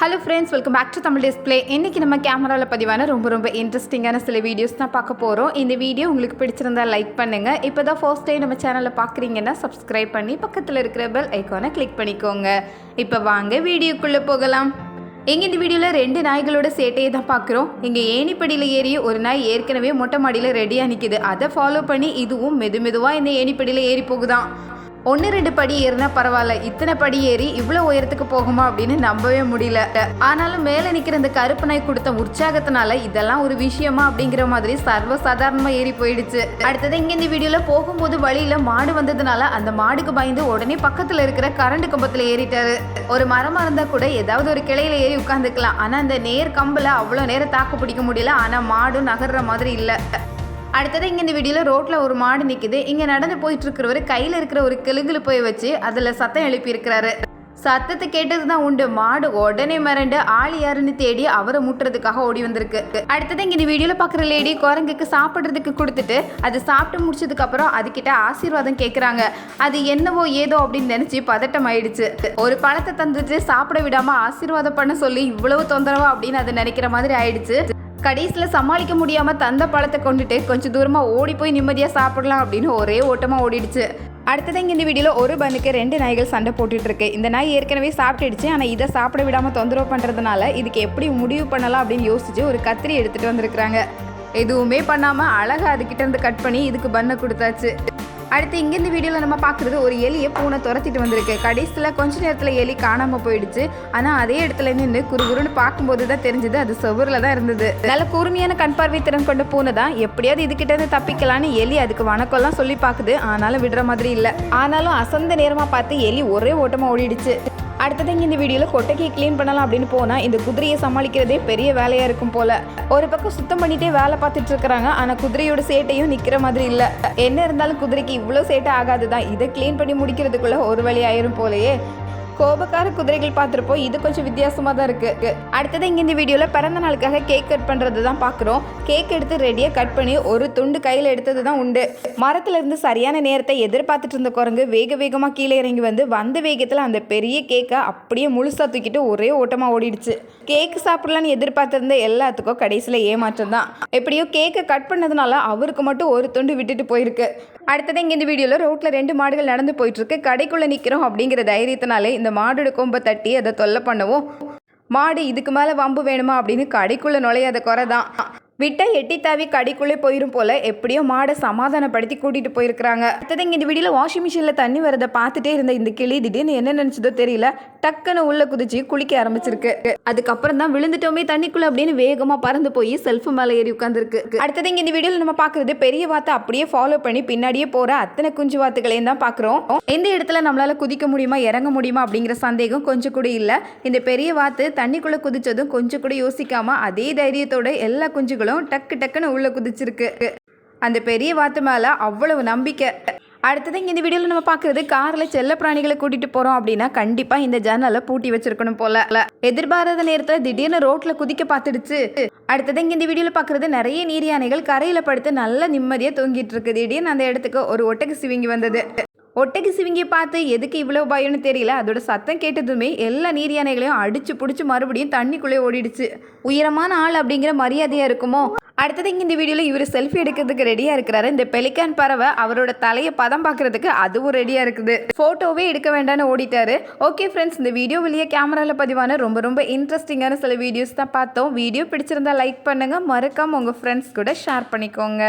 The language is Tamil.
Hello friends welcome back to Tamil display இன்றைக்கி நம்ம கேமராவில் பதிவான ரொம்ப ரொம்ப இன்ட்ரெஸ்டிங்கான சில வீடியோஸ் தான் பார்க்க போகிறோம் இந்த வீடியோ உங்களுக்கு பிடிச்சிருந்தா லைக் பண்ணுங்கள் இப்போ தான் ஃபர்ஸ்ட் டைம் நம்ம சேனலில் பார்க்குறீங்கன்னா சப்ஸ்கிரைப் பண்ணி பக்கத்தில் இருக்கிற பெல் ஐக்கானை கிளிக் பண்ணிக்கோங்க. இப்போ வாங்க வீடியோக்குள்ளே போகலாம். எங்கள் இந்த வீடியோவில் ரெண்டு நாய்களோட சேட்டையை தான் பார்க்குறோம். இங்கே ஏணிப்படியில் ஏறி ஒரு நாய் ஏற்கனவே மொட்டை மாடியில் ரெடியாக நிற்கிது அதை ஃபாலோ பண்ணி இதுவும் மெது மெதுவாக இந்த ஏணிப்படியில் ஏறி போகுதான். ஒன்று ரெண்டு படி ஏறினா பரவாயில்ல. இத்தனை படி ஏறி இவ்வளோ உயரத்துக்கு போகுமா அப்படின்னு நம்பவே முடியல. ஆனாலும் மேலே நிற்கிற இந்த கருப்பு நாய் கொடுத்த உற்சாகத்தினால இதெல்லாம் ஒரு விஷயமா அப்படிங்கிற மாதிரி சர்வ சாதாரணமாக ஏறி போயிடுச்சு. அடுத்தது இங்கே இந்த வீடியோவில் போகும்போது வழியில் மாடு வந்ததுனால அந்த மாடுக்கு பயந்து உடனே பக்கத்தில் இருக்கிற கரண்ட் கம்பத்தில் ஏறிட்டாரு. ஒரு மரமாக இருந்தால் கூட ஏதாவது ஒரு கிளையில ஏறி உட்காந்துக்கலாம் ஆனால் அந்த நேர் கம்பில் அவ்வளோ நேரம் தாக்கு பிடிக்க முடியல. ஆனால் மாடும் நகர்ற மாதிரி இல்லை. அடுத்தது இங்கே இந்த வீடியோவில் ரோட்டில் ஒரு மாடு நிற்குது இங்கே நடந்து போயிட்டு இருக்கிறவர் கையில் இருக்கிற ஒரு கெலுங்கில் போய் வச்சு அதில் சத்தம் எழுப்பியிருக்கிறாரு. சத்தத்தை கேட்டது தான் உண்டு. மாடு உடனே மிரண்டு ஆள் யாருன்னு தேடி அவரை முட்டுறதுக்காக ஓடி வந்திருக்கு. அடுத்தது இங்கே இந்த வீடியோவில் பார்க்குற லேடி குரங்குக்கு சாப்பிட்றதுக்கு கொடுத்துட்டு அது சாப்பிட்டு முடிச்சதுக்கப்புறம் அதுக்கிட்ட ஆசீர்வாதம் கேட்குறாங்க அது என்னவோ ஏதோ அப்படின்னு நினச்சி பதட்டம் ஆயிடுச்சு. ஒரு பழத்தை தந்துட்டு சாப்பிட விடாமல் ஆசீர்வாதம் பண்ண சொல்லி இவ்வளவு தொந்தரவா அப்படின்னு அது நினைக்கிற மாதிரி ஆயிடுச்சு. கடைசியில் சமாளிக்க முடியாமல் தந்த பழத்தை கொண்டுட்டு கொஞ்சம் தூரமாக ஓடி போய் நிம்மதியாக சாப்பிடலாம் அப்படின்னு ஒரே ஓட்டமாக ஓடிடுச்சு. அடுத்தது இங்கே இந்த வீடியோவில் ஒரு பனுக்கு ரெண்டு நாய்கள் சண்டை போட்டுட்ருக்கு இந்த நாய் ஏற்கனவே சாப்பிட்டுடுச்சு ஆனால் இதை சாப்பிட விடாமல் தொந்தரவு பண்ணுறதுனால இதுக்கு எப்படி முடிவு பண்ணலாம் அப்படின்னு யோசிச்சு ஒரு கத்திரி எடுத்துகிட்டு வந்திருக்கிறாங்க. எதுவுமே பண்ணாமல் அழகாக அதுக்கிட்டேருந்து கட் பண்ணி இதுக்கு பண்ணை கொடுத்தாச்சு. அடுத்து இங்கேருந்து வீடியோவில் நம்ம பார்க்குறது ஒரு எலியை பூனை துரத்திட்டு வந்திருக்கு. கடைசியில் கொஞ்ச நேரத்தில் எலி காணாமல் போயிடுச்சு. ஆனால் அதே இடத்துல நின்று குறுகுறுன்னு பார்க்கும்போது தான் தெரிஞ்சது அது செவரில் தான் இருந்தது. நல்ல கூர்மையான கண் பார்வை திறன் கொண்ட பூனை தான். எப்படியாவது இதுகிட்ட இருந்து தப்பிக்கலான்னு எலி அதுக்கு வணக்கம்லாம் சொல்லி பார்க்குது. ஆனாலும் விடுற மாதிரி இல்லை. ஆனாலும் அசந்த நேரமாக பார்த்து எலி ஒரே ஓட்டமாக ஓடிடுச்சு. அடுத்தது இங்கே இந்த வீடியோவில் கொட்டைக்கு க்ளீன் பண்ணலாம் அப்படின்னு போனால் இந்த குதிரையை சமாளிக்கிறதே பெரிய வேலையாக இருக்கும் போல. ஒரு பக்கம் சுத்தம் பண்ணிட்டே வேலை பார்த்துட்டு இருக்கிறாங்க. ஆனால் குதிரையோட சேட்டையும் நிற்கிற மாதிரி இல்லை. என்ன இருந்தாலும் குதிரைக்கு இவ்வளோ சேட்டை ஆகாது தான் இதை க்ளீன் பண்ணி முடிக்கிறதுக்குள்ள ஒரு வழி ஆயிரும் போலயே. கோபக்கார குதிரைகள் பார்த்துருப்போம். இது கொஞ்சம் வித்தியாசமாக தான் இருக்குது அடுத்தது இங்கே இந்த வீடியோவில் பிறந்த நாளுக்காக கேக் கட் பண்ணுறது தான் பார்க்குறோம். கேக் எடுத்து ரெடியாக கட் பண்ணி ஒரு துண்டு கையில் எடுத்தது தான் உண்டு. மரத்துல இருந்து சரியான நேரத்தை எதிர்பார்த்துட்டு இருந்த குரங்கு வேக வேகமாக கீழே இறங்கி வந்து வந்த வேகத்தில் அந்த பெரிய கேக்கை அப்படியே முழுசாக தூக்கிட்டு ஒரே ஓட்டமாக ஓடிடுச்சு. கேக் சாப்பிடலான்னு எதிர்பார்த்துருந்த எல்லாத்துக்கும் கடைசியில் ஏமாற்றம் தான். எப்படியோ கேக்கை கட் பண்ணதுனால அவருக்கு மட்டும் ஒரு துண்டு விட்டுட்டு போயிருக்கு. அடுத்தது இங்கே இந்த வீடியோவில் ரோட்டில் ரெண்டு மாடுகள் நடந்து போயிட்டுருக்கு. கடைக்குள்ளே நிற்கிறோம் அப்படிங்கிற தைரியத்தினாலே இந்த மாடோட கொம்பை தட்டி அதை தொல்லை பண்ணவும். மாடு இதுக்கு மேலே வம்பு வேணுமா அப்படின்னு கடைக்குள்ளே நுழையாத குறை தான். விட்டால் எட்டி தாவி கடைக்குள்ளே போயிரும் போல எப்படியோ மாடை சமாதானப்படுத்தி கூட்டிட்டு போயிருக்கிறாங்க. அடுத்தது இங்க இந்த வீடியோல வாஷிங் மிஷினில் தண்ணி வரதை பார்த்துட்டே இருந்த இந்த கிளி திடீர்னு என்ன நினைச்சதோ தெரியல. டக்குன்னு உள்ள குதிச்சு குளிக்க ஆரம்பிச்சிருக்கு. அதுக்கப்புறம் தான் விழுந்துட்டோமே தண்ணிக்குள்ள அப்படின்னு வேகமா பறந்து போய் செல்ஃப் மேலே ஏறி உட்காந்துருக்கு அடுத்தது இங்க இந்த வீடியோல நம்ம பார்க்கறது பெரிய வாத்தை அப்படியே ஃபாலோ பண்ணி பின்னாடியே போற அத்தனை குஞ்சு வாத்துக்களையும் தான் பார்க்குறோம். எந்த இடத்துல நம்மளால குதிக்க முடியுமா இறங்க முடியுமா அப்படிங்கிற சந்தேகம் கொஞ்சம் கூட இல்லை. இந்த பெரிய வாத்து தண்ணிக்குள்ள குதிச்சதும் கொஞ்சம் கூட யோசிக்காம அதே தைரியத்தோட எல்லா குஞ்சுகளும் டக்கு டக்குன்னு உள்ள குதிச்சிருக்கு. அந்த பெரிய வாத்து மேல அவ்வளவு நம்பிக்கை. அடுத்தது இங்கே இந்த வீடியோவில் நம்ம பார்க்குறது காரில் செல்ல பிராணிகளை கூட்டிகிட்டு போகிறோம் அப்படின்னா கண்டிப்பாக இந்த ஜன்னலை பூட்டி வச்சிருக்கணும் போல. எதிர்பாராத நேரத்தில் திடீர்னு ரோட்டில் குதிக்க பார்த்துடுச்சு. அடுத்தது இங்கே இந்த வீடியோவில் பார்க்குறது நிறைய நீர் யானைகள் கரையில் படுத்து நல்லா நிம்மதியாக தூங்கிட்டு இருக்கு. திடீர்னு அந்த இடத்துக்கு ஒரு ஒட்டக சிவிங்கி வந்தது. ஒட்டகி சிவிங்கி பார்த்து எதுக்கு இவ்வளோ பயம்னு தெரியல. அதோட சத்தம் கேட்டதுமே எல்லா நீர் யானைகளையும் அடிச்சு பிடிச்சி மறுபடியும் தண்ணிக்குள்ளே ஓடிடுச்சு. உயரமான ஆள் அப்படிங்கிற மரியாதையாக இருக்குமோ? அடுத்தது இங்கே இந்த வீடியோவில் இவர் செல்ஃபி எடுக்கிறதுக்கு ரெடியாக இருக்கிறாரு. இந்த பெலிக்கான் பறவை அவரோட தலையை பதம் பார்க்கறதுக்கு அதுவும் ரெடியாக இருக்குது. ஃபோட்டோவே எடுக்க வேண்டாம்னு ஓடிட்டாரு. ஓகே ஃப்ரெண்ட்ஸ் இந்த வீடியோ வெளியே கேமராவில் பதிவான ரொம்ப ரொம்ப இன்ட்ரெஸ்டிங்கான சில வீடியோஸ் தான் பார்த்தோம். வீடியோ பிடிச்சிருந்தா லைக் பண்ணுங்கள் மறக்காமல் உங்கள் ஃப்ரெண்ட்ஸ் கூட ஷேர் பண்ணிக்கோங்க.